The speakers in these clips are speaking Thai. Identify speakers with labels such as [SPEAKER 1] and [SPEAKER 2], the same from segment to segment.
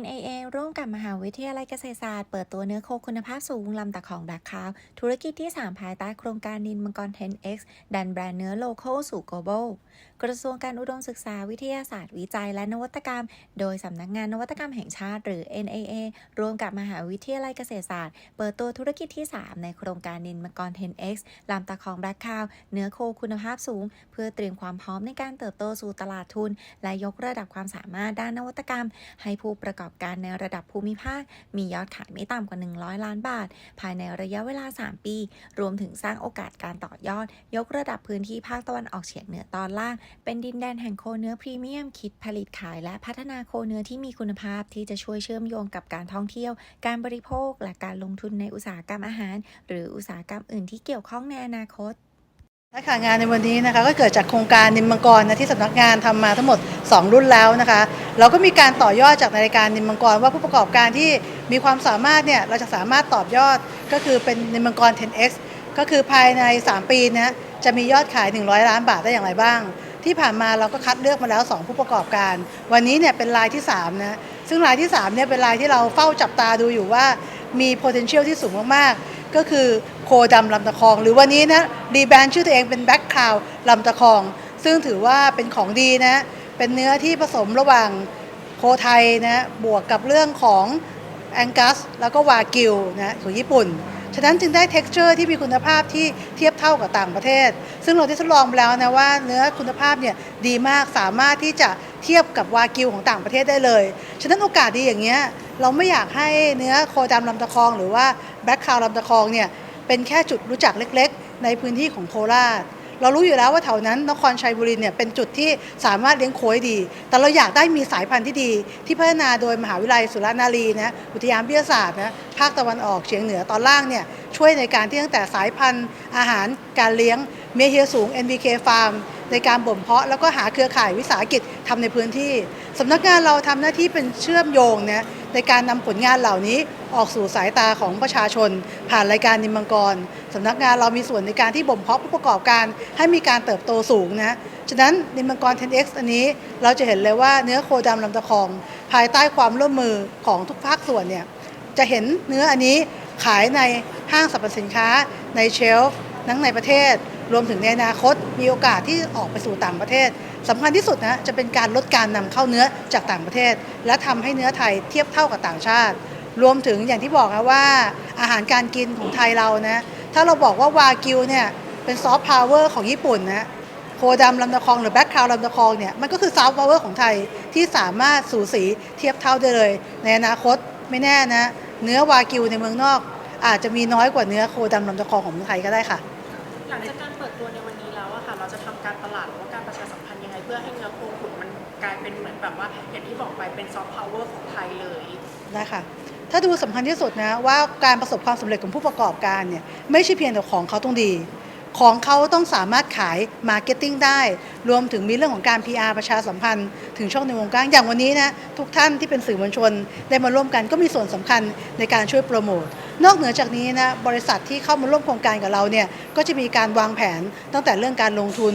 [SPEAKER 1] NAA ร่วมกับมหาวิทยาลัยเกษตรศาสตร์ เปิดตัวเนื้อโคคุณภาพสูงลำตะของดักคาวธุรกิจที่ 3 ภายใต้โครงการนินมังกร 10x ดันแบรนด์เนื้อโล c a l สู่ global กระทรวงการอุดมศึกษาวิทยาศาสตร์วิจัยและนวัตกรรม โดยสำนักงานนวัตกรรมแห่งชาติ หรือ NAA ร่วมกับมหาวิทยาลัยเกษตรศาสตร์ เปิดตัวธุรกิจที่ 3 ในโครงการนินมังกร 10x ลำตะของดักคาวเนื้อโคคุณภาพสูง เพื่อเตรียมความพร้อมในการเติบโตสู่ตลาดทุน และยกระดับความสามารถด้านนวัตกรรม ให้ผู้ประกอบการในระดับภูมิภาค มียอดขายไม่ต่ำกว่า 100 ล้านบาท ภายในระยะเวลา 3 ปี รวมถึงสร้างโอกาสการต่อยอด ยกระดับพื้นที่ภาคตะวันออกเฉียงเหนือตอนล่าง เป็นดินแดนแห่งโคเนื้อพรีเมียม คิดผลิตขายและพัฒนาโคเนื้อที่มีคุณภาพที่จะช่วยเชื่อมโยงกับการท่องเที่ยว การบริโภคและการลงทุนในอุตสาหกรรมอาหาร หรืออุตสาหกรรมอื่นที่เกี่ยวข้องในอนาคต
[SPEAKER 2] ค่ะงานในวันนี้นะคะก็เกิดจากโครงการนิมมังกรนะที่สำนักงานทำมาทั้งหมด 2 รุ่นแล้วนะคะ เราก็มีการต่อยอดจากในรายการนิมมังกรว่าผู้ประกอบการที่มีความสามารถเนี่ยเราจะสามารถตอบยอดก็คือเป็นนิมมังกร 10x ก็คือภายใน 3 ปีนะจะมียอดขาย 100 ล้านบาทได้อย่างไรบ้าง ที่ผ่านมาเราก็คัดเลือกมาแล้ว 2 ผู้ประกอบการ วันนี้เนี่ยเป็นรายที่3นะซึ่งรายที่3เนี่ยเป็นรายที่เราเฝ้าจับตาดูอยู่ว่ามี potential ที่สูงมากๆก็คือ โคดำลำตะคอง หรือวันนี้นะรีแบรนด์ชื่อตัวเองเป็นแบ็คคาวลำตะคอง ซึ่งถือว่าเป็นของดีนะ เป็นเนื้อที่ผสมระหว่างโคไทยนะบวกกับเรื่องของแองกัสแล้วก็วากิวนะของญี่ปุ่น ฉะนั้นจึงได้ t e x t อร์ที่มีคุณภาพที่เทียบเท่ากับต่างประเทศ ซึ่งเราได้ทดลองแล้วนะว่าเนื้อคุณภาพเนี่ยดีมากสามารถที่จะเทียบกับวากิวของต่างประเทศได้เลย ฉะนั้นโอกาสดีอย่างเงี้ยเราไม่อยากให้เนื้อโคดำลำตะคอง หรือว่าแบ็คคาวลำตะคองเนี่ย เป็นแค่จุดรู้จักเล็กๆ ในพื้นที่ของโคราช เรารู้อยู่แล้วว่าแถวนั้นนครชัยบุรีเนี่ยเป็นจุดที่สามารถเลี้ยงโคได้ดี แต่เราอยากได้มีสายพันธุ์ที่ดี ที่พัฒนาโดยมหาวิทยาลัยสุรานารีนะอุทยานวิทยาศาสตร์นะภาคตะวันออกเฉียงเหนือตอนล่างเนี่ยช่วยในการที่ตั้งแต่สายพันธุ์อาหารการเลี้ยงเมเฮียสูง NBK Farm ในการบ่มเพาะแล้วก็หาเครือข่ายวิสาหกิจทำในพื้นที่สำนักงานเราทำหน้าที่เป็นเชื่อมโยงนะ ในการนำผลงานเหล่านี้ออกสู่สายตาของประชาชน ผ่านรายการนิมมังกรสำนักงานเรามีส่วนในการที่บ่มเพาะผู้ประกอบการให้มีการเติบโตสูงนะฉะนั้นนิมมังกร 10x อันนี้เราจะเห็นเลยว่าเนื้อโคดำลำตะคอง ภายใต้ความร่วมมือของทุกภาคส่วนเนี่ยจะเห็นเนื้ออันนี้ขายในห้างสรรพสินค้าในเชลฟ์ทั้งในประเทศ รวมถึงในอนาคตมีโอกาสที่ออกไปสู่ต่างประเทศ สำคัญที่สุดนะจะเป็นการลดการนำเข้าเนื้อจากต่างประเทศ และทำให้เนื้อไทยเทียบเท่ากับต่างชาติ รวมถึงอย่างที่บอกนะว่าอาหารการกินของไทยเรานะถ้าเราบอกว่าวากิวเนี่ยเป็นซอฟต์พาวเวอร์ของญี่ปุ่นนะโคดำลำตะคองหรือแบ็คคาวลำตะคองเนี่ยมันก็คือซอฟต์พาวเวอร์ของไทยที่สามารถสูสีเทียบเท่าได้เลย ในอนาคตไม่แน่นะ เนื้อวากิวในเมืองนอก อาจจะมีน้อยกว่าเนื้อโคดำลำตะคองของเมืองไทยก็ได้ค่ะ
[SPEAKER 3] หลังจากการเปิดตัว การตลาดหรือว่าการประชาสัมพันธ์ยังไง เพื่อให้เนื้อโคขุนมันกลายเป็นเหมือนแบบว่าอย่างที่บอกไปเป็นซอฟต์พาวเวอร์ของไทยเลย
[SPEAKER 2] ได้ค่ะ ถ้าดูสำคัญที่สุดนะว่าการประสบความสำเร็จของผู้ประกอบการเนี่ยไม่ใช่เพียงแต่ของเขาต้องดี ของเขาต้องสามารถขายมาร์เก็ตติ้งได้ รวมถึงมีเรื่องของการ PR ประชาสัมพันธ์ ถึงช่องในวงกว้างอย่างวันนี้นะทุกท่านที่เป็นสื่อมวลชนได้มาร่วมกันก็มีส่วนสำคัญในการช่วยโปรโมท นอกเหนือจากนี้นะบริษัทที่เข้ามาร่วมโครงการกับเราเนี่ยก็จะมีการวางแผนตั้งแต่เรื่องการลงทุน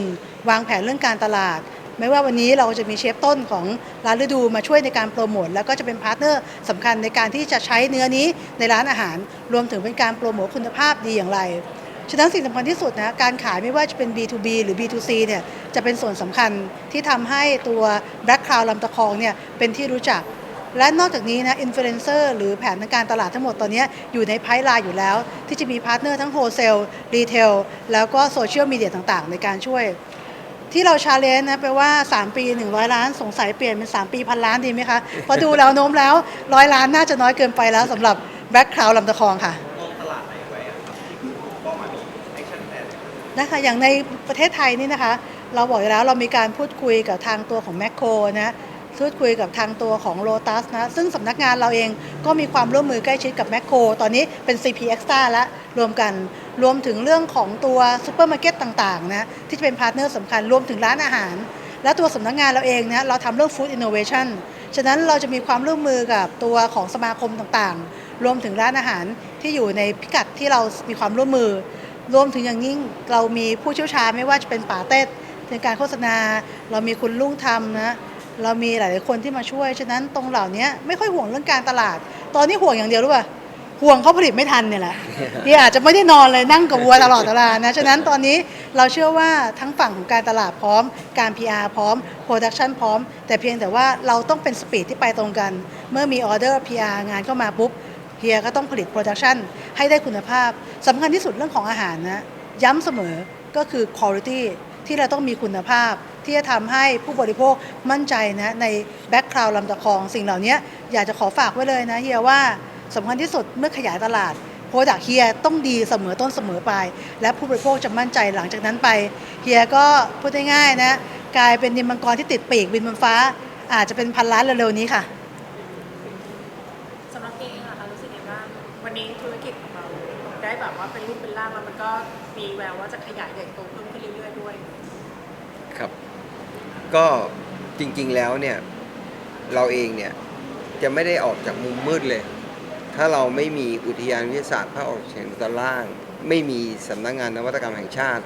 [SPEAKER 2] วางแผนเรื่องการตลาด ไม่ว่าวันนี้เราจะมีเชฟต้นของร้านฤดูมาช่วยในการโปรโมทแล้วก็จะเป็นพาร์ทเนอร์สำคัญในการที่จะใช้เนื้อนี้ในร้านอาหาร รวมถึงเป็นการโปรโมทคุณภาพดีอย่างไรฉะนั้นสิ่งสำคัญที่สุดนะการขายไม่ว่าจะเป็น B2B หรือ B2C เนี่ยจะเป็นส่วนสำคัญที่ทำให้ตัว Black Cloud ลำตะคองเนี่ยเป็นที่รู้จัก และนอกจากนี้นะอินฟลูเอนเซอร์หรือแผนทางการตลาดทั้งหมดตอนนี้อยู่ในไพ่ไลน์อยู่แล้ว ที่จะมีพาร์ทเนอร์ทั้งโฮเซลรีเทลแล้วก็โซเชียลมีเดียต่างๆ ในการช่วย ที่เราชาเลนจ์นะแปลว่า 3 ปี 100 ล้าน สงสัยเปลี่ยนเป็น 3 ปีพันล้านดีไหมคะพอดูแล้วโน้มแล้วร้อยล้านน่าจะน้อยเกินไปแล้วสำหรับแบ็คคลาวลำตะคองค่ะ
[SPEAKER 4] มองตลาดไหนไว้อะครับที่เป้าหมายแอนแพลน
[SPEAKER 2] นะคะอย่างในประเทศไทยนี่นะคะ เราบอกอยู่แล้วเรามีการพูดคุยกับทางตัวของแมคโครนะ พูดคุยกับทางตัวของโ o ตัสนะซึ่งสำนักงานเราเองก็มีความร่วมมือใกล้ชิดกับแมคโครตอนนี้เป็น CP Extra แล้วรวมกันรวมถึงเรื่องของตัวซูเปอร์มาร์เก็ตต่างๆนะที่จะเป็นพาร์ทเนอร์สำคัญรวมถึงร้านอาหาร และตัวสำนักงานเราเองนะเราทำเรื่อง Food Innovation ฉะนั้นเราจะมีความร่วมมือกับตัวของสมาคมต่างๆ รวมถึงร้านอาหารที่อยู่ในพิกัดที่เรามีความร่วมมือ รวมถึงอย่างยิ่งเรามีผู้เชี่ยวชาญไม่ว่าจะเป็นป่าเต้ในการโฆษณา เรามีคุณลุงธรรมนะ เรามีหลายๆคนที่มาช่วย ฉะนั้นตรงเหล่านี้ไม่ค่อยห่วงเรื่องการตลาด ตอนนี้ห่วงอย่างเดียวรู้ป่ะห่วงเขาผลิตไม่ทันเนี่ยแหละที่อาจจะไม่ได้นอนเลยนั่งกับวัวตลอดเวลานะ ฉะนั้นตอนนี้เราเชื่อว่าทั้งฝั่งของการตลาดพร้อม การ PR พร้อม Production พร้อม แต่เพียงแต่ว่าเราต้องเป็นสปีดที่ไปตรงกัน เมื่อมีออเดอร์ PR งานเข้ามาปุ๊บเฮียก็ต้องผลิตโปรดักชันให้ได้คุณภาพสำคัญที่สุดเรื่องของอาหารนะ ย้ำเสมอก็คือ quality ที่เราต้องมีคุณภาพ ที่จะทำให้ผู้บริโภคมั่นใจนะในแบ็กคลาวลำตะคองสิ่งเหล่านี้อยากจะขอฝากไว้เลยนะเฮียว่าสำคัญที่สุดเมื่อขยายตลาดโปรดักเฮียต้องดีเสมอต้นเสมอปลายและผู้บริโภคจะมั่นใจหลังจากนั้นไปเฮียก็พูดง่ายๆนะกลายเป็นนิมมังกรที่ติดปีกบินบนฟ้า อาจจะเป็นพันล้านเร็วๆนี้ค่ะ
[SPEAKER 3] สำหรับเองอะค่ะรู้สึกยังไงบ้างวันนี้ธุรกิจของเราได้แบบว่าเป็นรูปเป็นร่างแล้วมันก็มีแววว่าจะขยายใหญ่โตเพิ่มขึ้นเรื่อยๆด้วย
[SPEAKER 5] ครับ ก็จริง ๆแล้วเนี่ยเราเองเนี่ยจะไม่ได้ออกจากมุมมืดเลย ถ้าเราไม่มีอุทยานวิทยาศาสตร์ภาคออกเฉียงตอนล่าง ไม่มีสำนักงานนวัตกรรมแห่งชาติ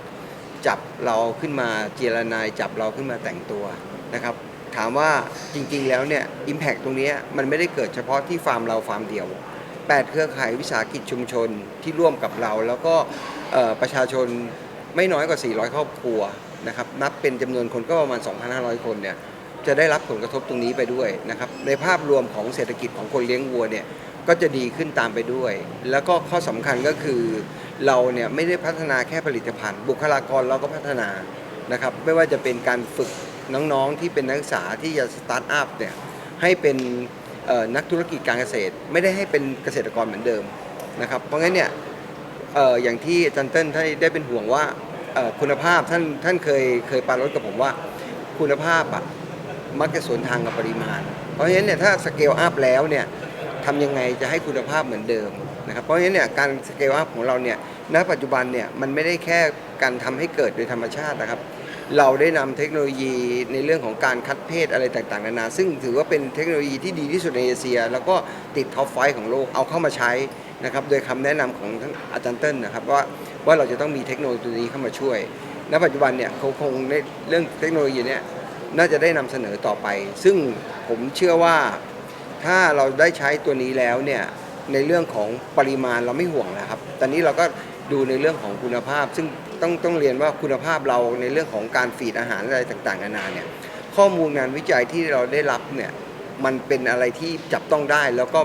[SPEAKER 5] จับเราขึ้นมาเจรนายจับเราขึ้นมาแต่งตัวนะครับถามว่าจริง ๆ แล้วเนี่ยอิมแพ t ตรงนี้มันไม่ได้เกิดเฉพาะที่ฟาร์มเราฟาร์มเดียว 8 เครือข่ายวิสาหกิจชุมชนที่ร่วมกับเรา แล้วก็ประชาชนไม่น้อยกว่า 400 ครอบครัว นะครับนับเป็นจำนวนคนก็ประมาณ 2,500 คนเนี่ยจะได้รับผลกระทบตรงนี้ไปด้วยนะครับในภาพรวมของเศรษฐกิจของคนเลี้ยงวัวเนี่ยก็จะดีขึ้นตามไปด้วย แล้วก็ข้อสำคัญก็คือเราเนี่ยไม่ได้พัฒนาแค่ผลิตภัณฑ์ บุคลากรเราก็พัฒนานะครับไม่ว่าจะเป็นการฝึกน้องๆที่เป็นนักศึกษาที่จะสตาร์ทอัพเนี่ยให้เป็นนักธุรกิจการเกษตร ไม่ได้ให้เป็นเกษตรกรเหมือนเดิมนะครับเพราะงั้นเนี่ยอย่างที่อาจารย์เต้นได้เป็นห่วงว่า คุณภาพท่านท่านเคยเคยปรารถกับผมว่าคุณภาพอะมักจะสวนทางกับปริมาณ เพราะฉะนั้นเนี่ยถ้าสเกลอัพแล้วเนี่ยทำยังไงจะให้คุณภาพเหมือนเดิมนะครับเพราะฉะนั้นเนี่ยการสเกลอัพของเราเนี่ยณปัจจุบันเนี่ยมันไม่ได้แค่การทำให้เกิดโดยธรรมชาตินะครับ เราได้นำเทคโนโลยีในเรื่องของการคัดเพศอะไรต่างๆนานาซึ่งถือว่าเป็นเทคโนโลยีที่ดีที่สุดในเอเชีย แล้วก็ติดท็อปไฟของโลกเอาเข้ามาใช้นะครับโดยคำแนะนำของท่านอาจารย์เติ้ลนะครับว่า ว่าเราจะต้องมีเทคโนโลยีตัวนี้เข้ามาช่วย ณ ปัจจุบันเนี่ยเขาคงในเรื่องเทคโนโลยีเนี่ยน่าจะได้นำเสนอต่อไป ซึ่งผมเชื่อว่าถ้าเราได้ใช้ตัวนี้แล้วเนี่ยในเรื่องของปริมาณเราไม่ห่วงแล้วครับ ตอนนี้เราก็ดูในเรื่องของคุณภาพ ซึ่งต้องต้องเรียนว่าคุณภาพเราในเรื่องของการฟีดอาหารอะไรต่างๆนานาเนี่ยข้อมูลงานวิจัยที่เราได้รับเนี่ยมันเป็นอะไรที่จับต้องได้แล้วก็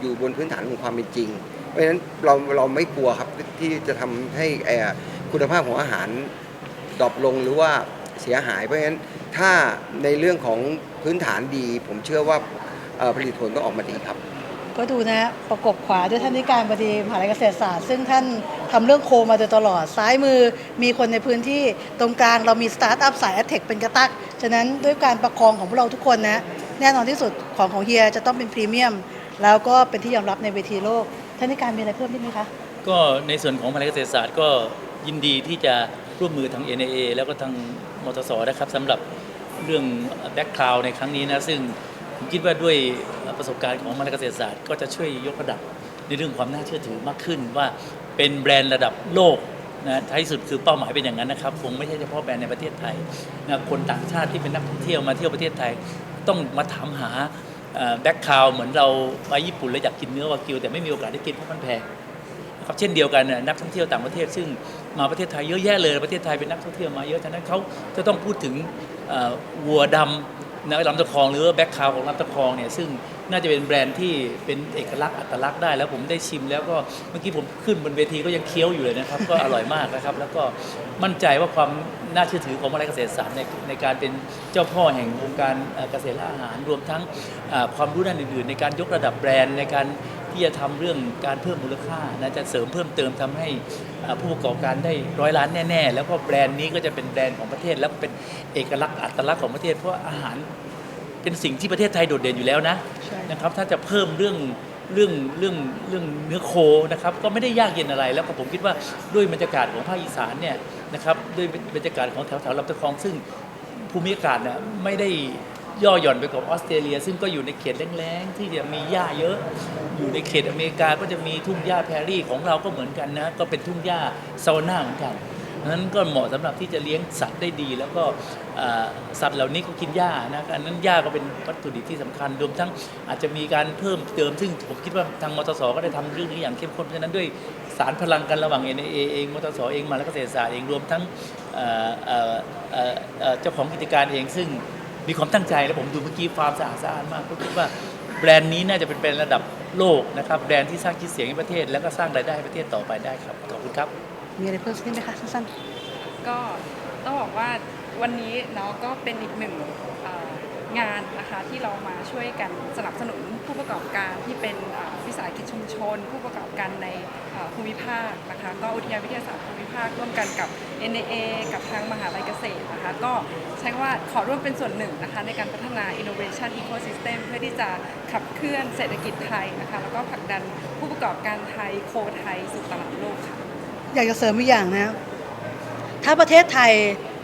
[SPEAKER 5] อยู่บนพื้นฐานของความเป็นจริง เพราะฉะนั้นเราเราไม่กลัวครับที่จะทำให้เอ่อคุณภาพของอาหารดรอปลงหรือว่าเสียหาย เพราะฉะนั้นถ้าในเรื่องของพื้นฐานดี ผมเชื่อว่าผลิตผลต้องออกมาดีครับ
[SPEAKER 2] ก็ดูนะประกบขวาด้วยท่านที่การบดีมหาลัยเกษตรศาสตร์ ซึ่งท่านทำเรื่องโคมาโดยตลอด ซ้ายมือมีคนในพื้นที่ตรงกลางเรามีสตาร์ทอัพสายแอดเทคเป็นกระตัก ฉะนั้นด้วยการประคองของพวกเราทุกคนนะ แน่นอนที่สุดของของเฮียจะต้องเป็นพรีเมียมแล้วก็เป็นที่ยอมรับในเวทีโลก ท่านที่การมีอะไรเพิ่มนิดไหมคะ
[SPEAKER 6] ก็ในส่วนของมหาลัยเกษตรศาสตร์ก็ยินดีที่จะร่วมมือทาง NAA แล้วก็ทางมทสนะครับสำหรับเรื่องแบ็กคลาวในครั้งนี้นะซึ่งผมคิดว่าด้วยประสบการณ์ของมหาลัยเกษตรศาสตร์ ก็จะช่วยยกระดับในเรื่องความน่าเชื่อถือมากขึ้นว่าเป็นแบรนด์ระดับโลกนะท้ายสุดคือเป้าหมายเป็นอย่างนั้นนะครับคงไม่ใช่เฉพาะแบรนด์ในประเทศไทยนะคนต่างชาติที่เป็นนักท่องเที่ยวมาเที่ยวประเทศไทย ต้องมาถามหา แบ็กคาวเหมือนเราไปญี่ปุ่นแล้วอยากกินเนื้อวากิว แต่ไม่มีโอกาสได้กินเพราะมันแพงนะครับเช่นเดียวกันนักท่องเที่ยวต่างประเทศ ซึ่งมาประเทศไทยเยอะแยะเลยประเทศไทยเป็นนักท่องเที่ยวมาเยอะฉะนั้นเขาจะต้องพูดถึงวัวดำ นะลำตะคองหรือว่าแบ็คคาวของลำตะคองเนี่ยซึ่งน่าจะเป็นแบรนด์ที่เป็นเอกลักษณ์อัตลักษณ์ได้ แล้วผมได้ชิมแล้วก็เมื่อกี้ผมขึ้นบนเวทีก็ยังเคี้ยวอยู่เลยนะครับ ก็อร่อยมากนะครับ แล้วก็มั่นใจว่าความน่าเชื่อถือของมาลัยเกษตรศาสตร์ในในการเป็นเจ้าพ่อแห่งวงการเกษตรและอาหาร รวมทั้งความรู้ด้านอื่นๆ ในการยกระดับแบรนด์ในการ ที่จะทำเรื่องการเพิ่มมูลค่านะจะเสริมเพิ่มเติมทำให้ผู้ประกอบการได้ร้อยล้านแน่ ๆ แล้วก็แบรนด์นี้ก็จะเป็นแบรนด์ของประเทศแล้วเป็นเอกลักษณ์อัตลักษณ์ของประเทศ เพราะอาหารเป็นสิ่งที่ประเทศไทยโดดเด่นอยู่แล้วนะนะครับถ้าจะเพิ่มเรื่องเรื่องเรื่องเรื่องเนื้อโคนะครับก็ไม่ได้ยากเย็นอะไร แล้วก็ผมคิดว่าด้วยบรรยากาศของภาคอีสานเนี่ยนะครับด้วยบรรยากาศของแถวแถวๆลำตะคองซึ่งภูมิอากาศเนี่ยไม่ได้ ย่อหย่อนไปกว่าออสเตรเลีย ซึ่งก็อยู่ในเขตแล้งๆที่จะมีหญ้าเยอะ อยู่ในเขตอเมริกาก็จะมีทุ่งหญ้าแพรรี่ของเราก็เหมือนกันนะ ก็เป็นทุ่งหญ้าซาวน่าเหมือนกันนั้นก็เหมาะสำหรับที่จะเลี้ยงสัตว์ได้ดี แล้วก็สัตว์เหล่านี้ก็กินหญ้านะอันนั้นหญ้าก็เป็นวัตถุดิบที่สำคัญรวมทั้งอาจจะมีการเพิ่มเติม ซึ่งผมคิดว่าทางมทสก็ได้ทำเรื่องนี้อย่างเข้มข้นเพราะฉะนั้นด้วยสารพลังกันระหว่าง NIA เองมทสเองมาแล้วก็เกษตรศาสตร์เองรวมทั้งเจ้าของกิจการเองซึ่ง มีความตั้งใจและผมดูเมื่อกี้ฟาร์มสะอาดสะอาดมากก็คิดว่าแบรนด์นี้น่าจะเป็นแบรนด์ระดับโลกนะครับแบรนด์ที่สร้างชื่อเสียงให้ประเทศ แล้วก็สร้างรายได้ให้ประเทศต่อไปได้ครับขอบคุณครับ
[SPEAKER 2] มีอะไรเพิ่มเติมไหมคะสั้นๆ
[SPEAKER 7] ก็ต้องบอกว่าวันนี้เนาะก็เป็นอีกหนึ่งงานนะคะที่เรามาช่วยกันสนับสนุน ผู้ประกอบการที่เป็นวิสาหกิจชุมชน ผู้ประกอบการในภูมิภาคนะคะก็อุทยานวิทยาศาสตร์ภูมิภาคร่วมกันกับ NAA กับทางมหาลัยเกษตรนะคะก็ใช้ว่าขอร่วมเป็นส่วนหนึ่งนะคะในการพัฒนา innovation ecosystem เพื่อที่จะขับเคลื่อนเศรษฐกิจไทยนะคะแล้วก็ผลักดันผู้ประกอบการไทยโคไทยสู่ตลาดโลกค่ะ
[SPEAKER 2] อยากจะเสริมอีกอย่างนะถ้าประเทศไทย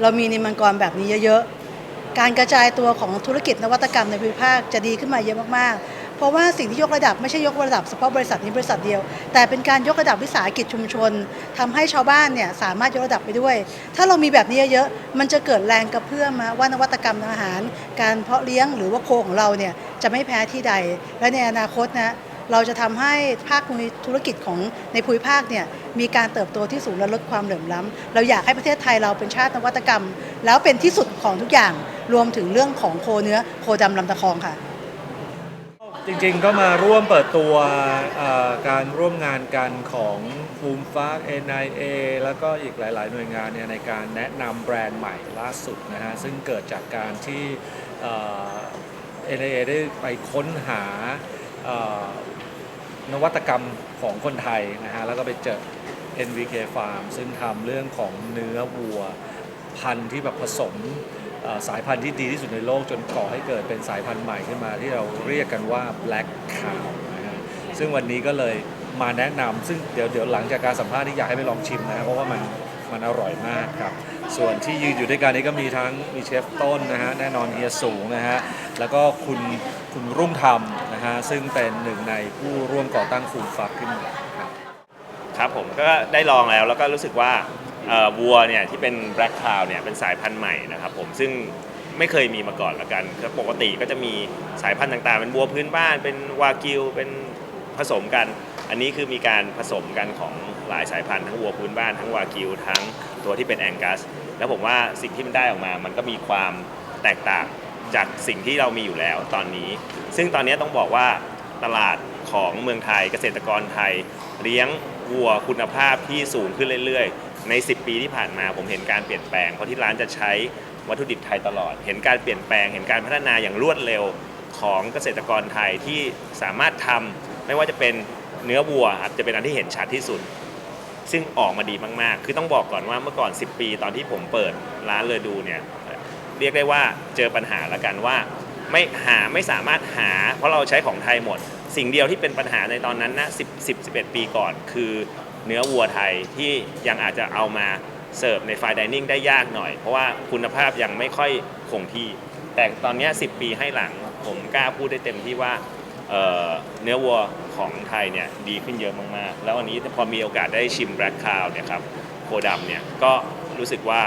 [SPEAKER 2] เรามีนิมมังกรแบบนี้เยอะๆการกระจายตัวของธุรกิจนวัตกรรมในภูมิภาคจะดีขึ้นมาเยอะมากๆ เพราะว่าสิ่งที่ยกระดับไม่ใช่ยกระดับเฉพาะบริษัทนี้บริษัทเดียว แต่เป็นการยกระดับวิสาหกิจชุมชนทำให้ชาวบ้านเนี่ยสามารถยกระดับไปด้วย ถ้าเรามีแบบนี้เยอะๆมันจะเกิดแรงกระเพื่อมว่านวัตกรรมอาหาร การเพาะเลี้ยงหรือว่าโคของเราเนี่ยจะไม่แพ้ที่ใด และในอนาคตนะเราจะทำให้ภาคธุรกิจของในภูมิภาคเนี่ยมีการเติบโตที่สูงและลดความเหลื่อมล้ำเราอยากให้ประเทศไทยเราเป็นชาตินวัตกรรม แล้วเป็นที่สุดของทุกอย่างรวมถึงเรื่องของโคเนื้อโคดำลำตะคองค่ะ
[SPEAKER 8] จริงๆก็มาร่วมเปิดตัวเอ่อการร่วมงานกันของภูมิฟ้า NIA แล้วก็อีกหลาย ๆ หน่วยงานเนี่ยในการแนะนำแบรนด์ใหม่ล่าสุดนะฮะ ซึ่งเกิดจากการที่เอ่อ NIA ได้ไปค้นหาเอ่อนวัตกรรมของคนไทยนะฮะ แล้วก็ไปเจอ NVK Farm ซึ่งทำเรื่องของเนื้อวัว พันธุ์ที่แบบผสม สายพันธุ์ที่ดีที่สุดในโลกจนก่อให้เกิดเป็นสายพันธุ์ใหม่ขึ้นมาที่เราเรียกกันว่า Black Cow นะฮะซึ่งวันนี้ก็เลยมาแนะนำซึ่งเดี๋ยวเดี๋ยวหลังจากการสัมภาษณ์ที่อยากให้ไปลองชิมนะครับเพราะว่ามันมันอร่อยมากครับ ส่วนที่ยืนอยู่ด้วยกันนี้ก็มีทั้งมีเชฟต้นนะฮะแน่นอนเฮียสูงนะฮะแล้วก็คุณคุณรุ่งธรรมนะฮะซึ่งเป็นหนึ่งในผู้ร่วมก่อตั้งฟูมฟักขึ้นมาครับ
[SPEAKER 9] ครับผมก็ได้ลองแล้วแล้วก็รู้สึกว่า วัวเนี่ยที่เป็น Black Cow เนี่ยเป็นสายพันธุ์ใหม่นะครับผมซึ่งไม่เคยมีมาก่อนละกันแล้วปกติก็จะมีสายพันธุ์ต่างๆ เป็นวัวพื้นบ้านเป็นวากิวเป็นผสมกัน อันนี้คือมีการผสมกันของหลายสายพันธุ์ทั้งวัวพื้นบ้านทั้งวากิวทั้งตัวที่เป็นแองกัส แล้วผมว่าสิ่งที่มันได้ออกมา มันก็มีความแตกต่างจากสิ่งที่เรามีอยู่แล้วตอนนี้ ซึ่งตอนนี้ต้องบอกว่าตลาดของเมืองไทยเกษตรกรไทย เลี้ยงวัวคุณภาพที่สูงขึ้นเรื่อยๆ ใน 10 ปีที่ผ่านมาผมเห็นการเปลี่ยนแปลง เพราะที่ร้านจะใช้วัตถุดิบไทยตลอด เห็นการเปลี่ยนแปลง เห็นการพัฒนาอย่างรวดเร็วของเกษตรกรไทยที่สามารถทำไม่ว่าจะเป็นเนื้อวัวอาจจะเป็นอันที่เห็นชัดที่สุด ซึ่งออกมาดีมาก ๆ คือต้องบอกก่อนว่าเมื่อก่อน 10 ปีตอนที่ผมเปิดร้านเลอดูเนี่ยเรียกได้ว่าเจอปัญหาละกันว่าไม่หาไม่สามารถหา เพราะเราใช้ของไทยหมด สิ่งเดียวที่เป็นปัญหาในตอนนั้นนะ10 10 11 ปีก่อน คือ เนื้อวัวไทยที่ยังอาจจะเอามาเสิร์ฟในไฟดิเนิ่งได้ยากหน่อย เพราะว่าคุณภาพยังไม่ค่อยคงที่ แต่ตอนนี้ 10 ปีให้หลังผมกล้าพูดได้เต็มที่ว่าเเนื้อวัวของไทยเนี่ยดีขึ้นเยอะมากๆ แล้ววันนี้พอมีโอกาสได้ชิมแบล็คคาวเนี่ยครับโคดำเนี่ยก็รู้สึกว่า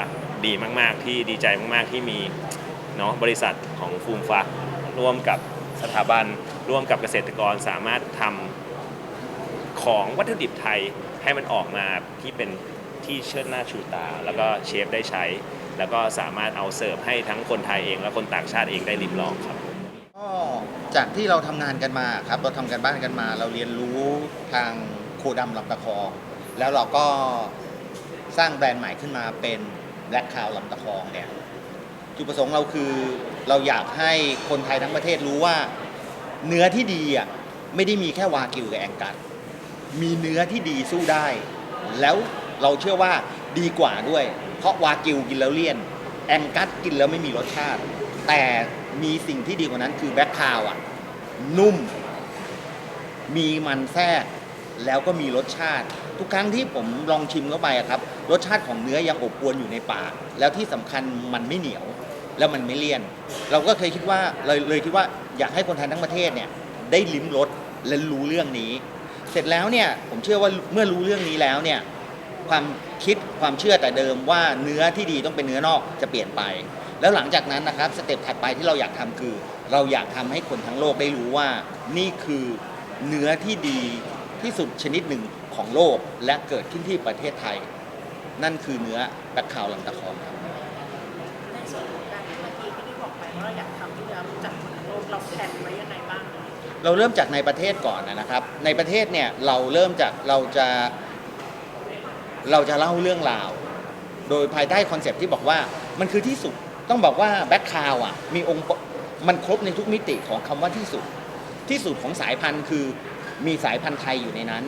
[SPEAKER 9] ดีมากๆที่ดีใจมากๆที่มีเนาะบริษัทของฟูมฟักร่วมกับสถาบันร่วมกับเกษตรกรสามารถทำของวัตถุดิบไทย ให้มันออกมาที่เป็นที่เชิดหน้าชูตา แล้วก็เชฟได้ใช้ แล้วก็สามารถเอาเสิร์ฟให้ทั้งคนไทยเองและคนต่างชาติเองได้ริมลองครับ
[SPEAKER 10] ก็จากที่เราทำงานกันมาครับเราทำกันบ้านกันมา เราเรียนรู้ทางโคดำลำตะคอง แล้วเราก็สร้างแบรนด์ใหม่ขึ้นมาเป็น Black Cow ลำตะคองเนี่ยจุดประสงค์เราคือเราอยากให้คนไทยทั้งประเทศรู้ว่า เนื้อที่ดีอะไม่ได้มีแค่วากิวกับแองกัส มีเนื้อที่ดีสู้ได้ แล้วเราเชื่อว่าดีกว่าด้วย เพราะวากิวกินแล้วเลี่ยน แองกัสกินแล้วไม่มีรสชาติ แต่มีสิ่งที่ดีกว่านั้นคือแบ็คคาวอะ นุ่ม มีมันแทรกแล้วก็มีรสชาติ ทุกครั้งที่ผมลองชิมเข้าไปอะครับ รสชาติของเนื้อยังอบอวนอยู่ในปาก แล้วที่สำคัญมันไม่เหนียว แล้วมันไม่เลี่ยน เราก็เคยคิดว่าเลยเลยคิดว่าอยากให้คนไทยทั้งประเทศเนี่ยได้ลิ้มรสและรู้เรื่องนี้ เสร็จแล้วเนี่ยผมเชื่อว่าเมื่อรู้เรื่องนี้แล้วเนี่ยความคิดความเชื่อแต่เดิมว่าเนื้อที่ดีต้องเป็นเนื้อนอกจะเปลี่ยนไป แล้วหลังจากนั้นนะครับสเต็ปถัดไปที่เราอยากทำคือ เราอยากทำให้คนทั้งโลกได้รู้ว่า นี่คือเนื้อที่ดีที่สุดชนิดหนึ่งของโลกและเกิดขึ้นที่ประเทศไทย นั่นคือเนื้อแบคคาวลำตะคองครับ
[SPEAKER 3] ในส่วนของการที่เมื่อกี้ที่บอกไปว่าเราอยากทำที่เนื้อจากคนทั้งโลกเราแพลนไว้
[SPEAKER 10] เราเริ่มจากในประเทศก่อนนะครับ ในประเทศเนี่ยเราเริ่มจากเราจะเราจะเล่าเรื่องราว โดยภายใต้คอนเซปที่บอกว่ามันคือที่สุดต้องบอกว่าแบ็คคาวอะมีองค์มันครบในทุกมิติของคำว่าที่สุด ที่สุดของสายพันธุ์คือมีสายพันธุ์ไทยอยู่ในนั้น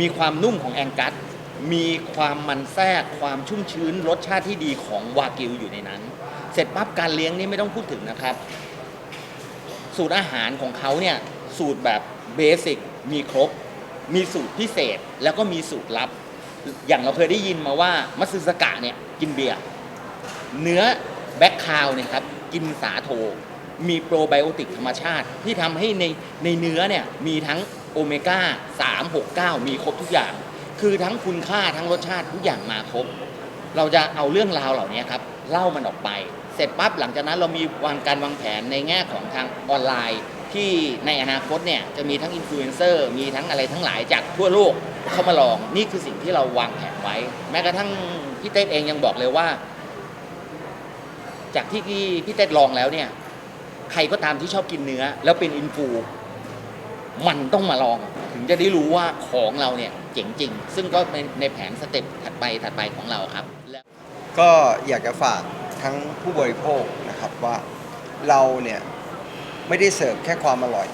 [SPEAKER 10] มีความนุ่มของแองกัสมีความมันแทรกความชุ่มชื้นรสชาติที่ดีของวากิวอยู่ในนั้น เสร็จปั๊บการเลี้ยงนี่ไม่ต้องพูดถึงนะครับ สูตรอาหารของเขาเนี่ย สูตรแบบเบสิกมีครบ มีสูตรพิเศษแล้วก็มีสูตรลับ อย่างเราเคยได้ยินมาว่ามัตสึสกะเนี่ยกินเบียร์เนื้อแบ็คคาวเนี่ยครับกินสาโท มีโปรไบโอติกธรรมชาติ ที่ทำให้ในในเนื้อเนี่ยมีทั้งโอเมก้า 3 6 9 มีครบทุกอย่าง คือทั้งคุณค่าทั้งรสชาติทุกอย่างมาครบ เราจะเอาเรื่องราวเหล่านี้ครับเล่ามันออกไป เสร็จปั๊บหลังจากนั้นเรามีวางการวางแผนในแง่ของทางออนไลน์ ที่ในอนาคตเนี่ยจะมีทั้งอินฟลูเอนเซอร์มีทั้งอะไรทั้งหลายจากทั่วโลกเข้ามาลองนี่คือสิ่งที่เราวางแผนไว้ แม้กระทั่งพี่เต้เองยังบอกเลยว่า จากที่พี่เต้ลองแล้วเนี่ย ใครก็ตามที่ชอบกินเนื้อ แล้วเป็นอินฟูมันต้องมาลอง ถึงจะได้รู้ว่าของเราเนี่ยเจ๋งจริง ซึ่งก็เป็นในแผนสเต็ปถัดไปถัดไปของเราครับและ
[SPEAKER 5] ก็อยากจะฝากทั้งผู้บริโภคนะครับว่าเราเนี่ย ไม่ได้เสิร์ฟแค่ความอร่อย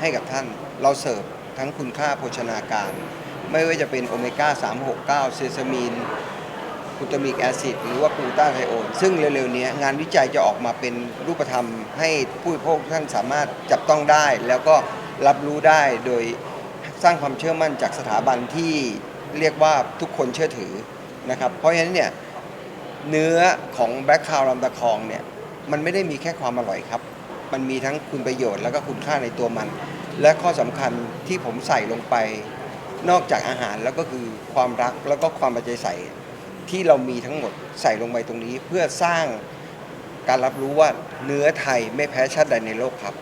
[SPEAKER 5] ให้กับท่าน เราเสิร์ฟทั้งคุณค่าโภชนาการ ไม่ว่าจะเป็นโอเมก้า 369 เซซามีนกลูตามิกแอซิดหรือว่ากลูตาไทโอนซึ่งเร็วๆนี้งานวิจัยจะออกมาเป็นรูปธรรม ให้ผู้บริโภคท่านสามารถจับต้องได้ แล้วก็รับรู้ได้โดยสร้างความเชื่อมั่นจากสถาบันที่เรียกว่าทุกคนเชื่อถือนะครับ เพราะฉะนั้นเนี่ยเนื้อของแบล็คคาวลำตะคองเนี่ยมันไม่ได้มีแค่ความอร่อยครับ มันมีทั้งคุณประโยชน์แล้วก็คุณค่าในตัวมัน และข้อสำคัญที่ผมใส่ลงไป นอกจากอาหารแล้วก็คือความรักแล้วก็ความประใจใส่ที่เรามีทั้งหมดใส่ลงไปตรงนี้ เพื่อสร้างการรับรู้ว่าเนื้อไทยไม่แพ้ชาติใดในโลกครับ